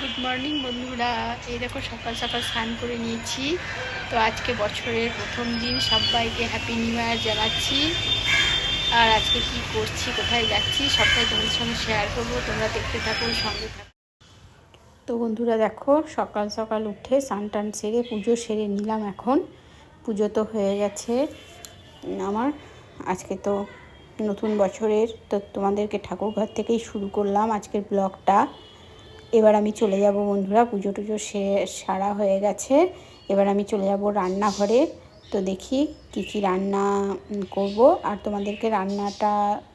Good morning বন্ধুরা। এই দেখো, সকাল সকাল স্নান করে নিয়েছি। তো আজকে বছরের প্রথম দিন, সবাইকে হ্যাপি নিউ ইয়ার জানাচ্ছি। আর আজকে কি করছি, কোথায় যাচ্ছি, সবটাই তোমাদের সঙ্গে শেয়ার করব। তোমরা দেখতে থাকো, সঙ্গে থাকো। তো বন্ধুরা, দেখো, সকাল সকাল উঠে স্নান টান সেরে পুজো সেরে নিলাম এখন। পুজো তো হয়ে গেছে আমার। আজকে তো নতুন বছরের, তো তোমাদেরকে ঠাকুর ঘর থেকেই শুরু করলাম আজকের ব্লগটা। এবার আমি চলে যাব বন্ধুরা পুজো টুজো সে সারা হয়ে গেছে। এবার আমি চলে যাব রান্নাঘরে। তো দেখি কি কি রান্না করব। আর তোমাদেরকে রান্নাটা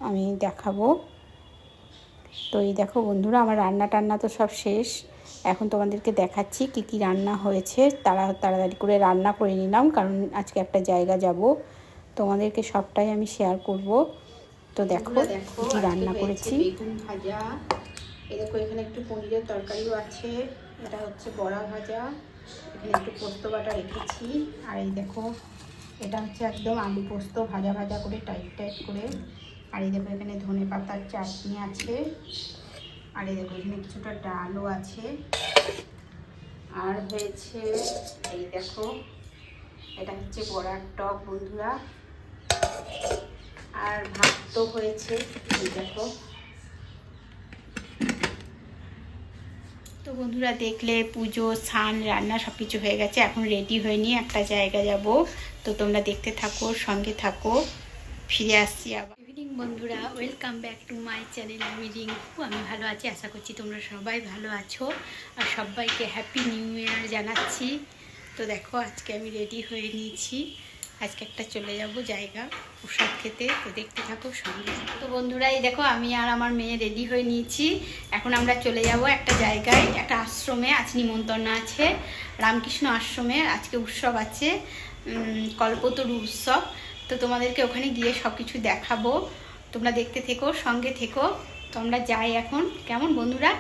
আমি দেখাবো। তো এই দেখো বন্ধুরা আমার রান্না টান্না তো সব শেষ। এখন তোমাদেরকে দেখাচ্ছি কি কি রান্না হয়েছে। তারা তাড়াতাড়ি করে রান্না করে নিলাম কারণ আজকে একটা জায়গা যাব। তোমাদেরকে সবটাই আমি শেয়ার করব। তো দেখো কি রান্না করেছি। ভাজা দেখো, এখানে একটু পনিরের তরকারিও আছে। এটা হচ্ছে বড়া ভাজা। এখানে একটু পোস্ত বাটা রেখেছি। আর এই দেখো, এটা হচ্ছে একদম আলু পোস্ত ভাজা ভাজা করে, টাইট টাইট করে। আর এই দেখো, এখানে ধনে পাতার চাটনি আছে। আর এই দেখো, এখানে কিছুটা ডালও আছে। আর হয়েছে, এই দেখো, এটা হচ্ছে বড়ার টক, বন্ধুরা। আর ভাত তো হয়েছে, এই দেখো। তো বন্ধুরা দেখলে পুজো, স্নান, রান্না সব কিছু হয়ে গেছে। এখন রেডি হয়ে নিয়ে একটা জায়গা যাব। তো তোমরা দেখতে থাকো, সঙ্গে থাকো। ফিরে আসছি আবার। ইভিনিং বন্ধুরা welcome back to my channel আমি আমি ভালো আছি, আশা করছি তোমরা সবাই ভালো আছো। আর সবাইকে হ্যাপি নিউ ইয়ার জানাচ্ছি। তো দেখো, আজকে আমি রেডি হয়ে নিয়েছি। আজকে একটা চলে যাব জায়গা প্রসাদ খেতে। তো দেখতে থাকো সঙ্গে। থাকো। তো বন্ধুরা এই দেখো আমি আর আমার মেয়ে রেডি হয়ে নিয়েছি। এখন আমরা চলে যাব একটা জায়গায় একটা আশ্রমে। আজ নিমন্ত্রণ আছে রামকৃষ্ণ আশ্রমে। আজকে উৎসব আছে কল্পতরু উৎসব। তো তোমাদেরকে ওখানে গিয়ে সব কিছু দেখাবো। তোমরা দেখতে থেকো সঙ্গে থেকো। তো আমরা যাই এখন। কেমন বন্ধুরা?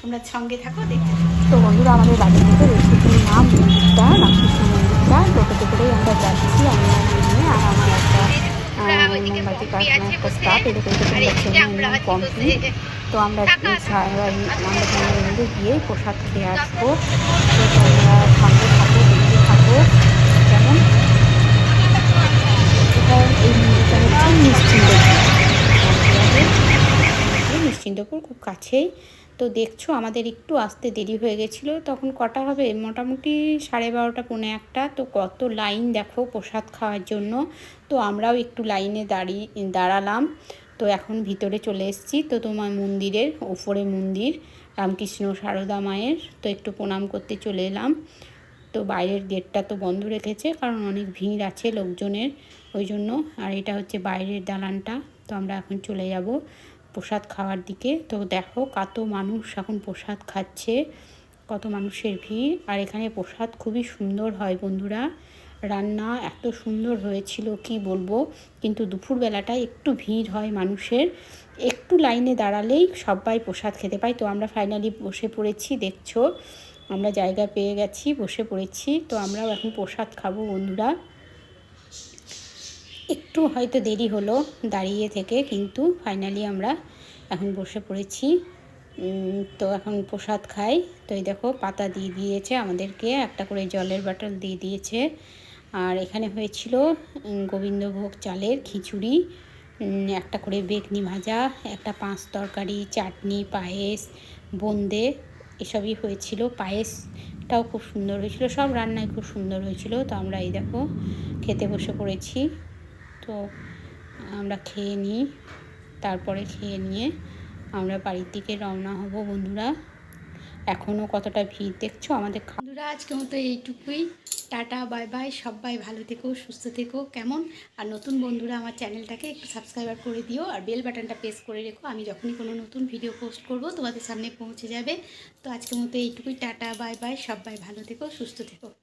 তোমরা সঙ্গে থাকো দেখতে তো বন্ধুরা আমাদের বাড়ির ভিতরে রেসিপির নাম মন্দিরটা রামকৃষ্ণ মন্দিরটা টোটোতে করেই আমরা যাচ্ছি আমি আর মেয়ে আর আমার একটা মোমবাতি কারখানা একটা স্টাফ এরকম করে কমপ্লিট তো আমরা গিয়ে প্রসাদ খেয়ে আসব। তো তোমরা সঙ্গে থাকো দেখতে থাকো। কেমন? এই মন্দিরটা হচ্ছে নিশ্চিন্তপুর। নিশ্চিন্তপুর খুব কাছেই। তো দেখছ, আমাদের একটু আসতে দেরি হয়ে গেছিল। তখন কটা হবে? মোটামুটি সাড়ে বারোটা, পৌনে একটা। তো কত লাইন দেখো প্রসাদ খাওয়ার জন্য। তো আমরাও একটু লাইনে দাঁড়িয়ে দাঁড়ালাম। তো এখন ভিতরে চলে এসেছি। তো তোমার মন্দিরের ওপরে মন্দির, রামকৃষ্ণ সারদা মায়ের। তো একটু প্রণাম করতে চলে এলাম। তো বাইরের গেটটা তো বন্ধ রেখেছে, কারণ অনেক ভিড় আছে লোকজনের। ওই জন্য, আর এটা হচ্ছে বাইরের দালানটা। তো আমরা এখন চলে যাব। প্রসাদ খাওয়ার দিকে। তো দেখো কত মানুষ এখন প্রসাদ খাচ্ছে, কত মানুষের ভিড়। আর এখানে প্রসাদ খুবই সুন্দর হয় বন্ধুরা। রান্না এত সুন্দর হয়েছিল, কি বলব? কিন্তু দুপুরবেলাটায় একটু ভিড় হয় মানুষের। একটু লাইনে দাঁড়ালেই সবাই প্রসাদ খেতে পায়। তো আমরা ফাইনালি বসে পড়েছি, দেখছ? আমরা জায়গা পেয়ে গেছি, বসে পড়েছি। তো আমরাও এখন প্রসাদ খাব বন্ধুরা। একটু হয়তো দেরি হলো দাঁড়িয়ে থেকে, কিন্তু ফাইনালি আমরা এখন বসে পড়েছি। তো এখন প্রসাদ খাই। তো এই দেখো, পাতা দিয়ে দিয়েছে আমাদেরকে, একটা করে জলের বাটল দিয়ে দিয়েছে। আর এখানে হয়েছিল গোবিন্দভোগ চালের খিচুড়ি একটা করে বেগনি ভাজা, একটা পাঁচ তরকারি, চাটনি, পায়েস বোঁদে এসবই হয়েছিল। পায়েসটাও খুব সুন্দর হয়েছিল, সব রান্নাই খুব সুন্দর হয়েছিল। তো আমরা এই দেখো, খেতে বসে পড়েছি। তো আমরা খেয়ে নিই। তারপরে খেয়ে নিয়ে আমরা বাড়ির দিকে রওনা হব বন্ধুরা। এখনও কতটা ভিড় দেখছ? আমাদের বন্ধুরা আজকে মতো এইটুকুই। Tata, bye bye. সবাই ভালো থেকো, সুস্থ থেকো, কেমন? আর নতুন বন্ধুরা আমার চ্যানেলটাকে একটু সাবস্ক্রাইবার করে দিও। আর বেল বাটনটা প্রেস করে রেখো। আমি যখনই কোনো নতুন ভিডিও পোস্ট করব, তোমাদের সামনে পৌঁছে যাবে। তো আজকের মতো এইটুকুই। Tata, bye bye. সবাই ভালো থেকো, সুস্থ থেকো।